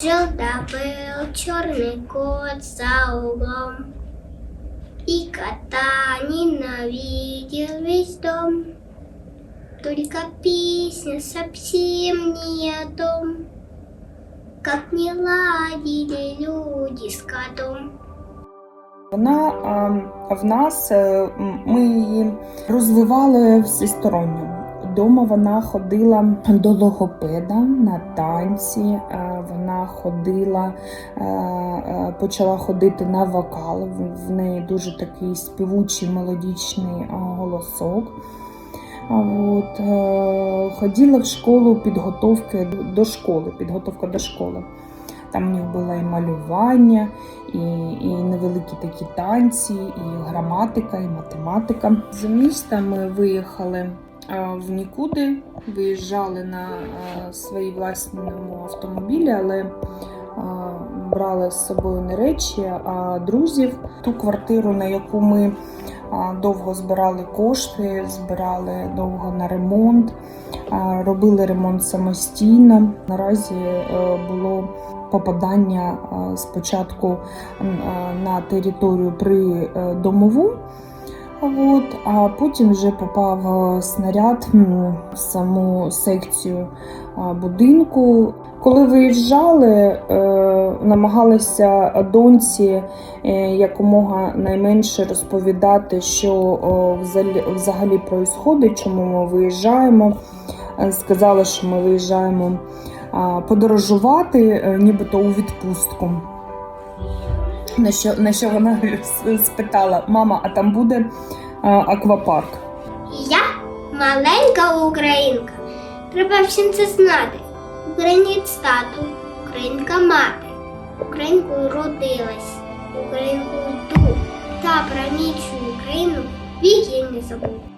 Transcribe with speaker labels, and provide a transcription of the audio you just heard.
Speaker 1: Жил-да был черный кот за углом, И кота ненавидел весь дом. Только песня совсем не о том, Как не ладили люди с котом.
Speaker 2: Вона а, в нас е, ми її розвивали всесторонньо. Дома вона ходила до логопеда на танці. е, Вона ходила, е, е, почала ходити на вокал. В- В неї дуже такий співучий мелодічний голосок. От, ходила в школу підготовки до- школи, підготовка до школи. Там у них було і малювання, і, і невеликі такі танці, і граматика, і математика. З міста ми виїхали в нікуди, виїжджали на е, своїй власному автомобілі, але е, брали з собою не речі, а друзів. Ту квартиру, на яку ми довго збирали кошти, збирали довго на ремонт, робили ремонт самостійно. Наразі е, було попадання е, спочатку е, на територію при е, домову. От, а потім вже попав е, снаряд в саму секцію будинку. Коли виїжджали, е, намагалися доньці е, якомога найменше розповідати, що взагалі, происходить, чому ми виїжджаємо. Сказали, що ми виїжджаємо подорожувати, нібито у відпустку. На що, на що вона спитала: мама, а там буде а, аквапарк?
Speaker 1: Я маленька українка. Треба всім це знати. Українець тату, українка мати. Українкою родилась, українкою йду. Та про Україну вік я не забув.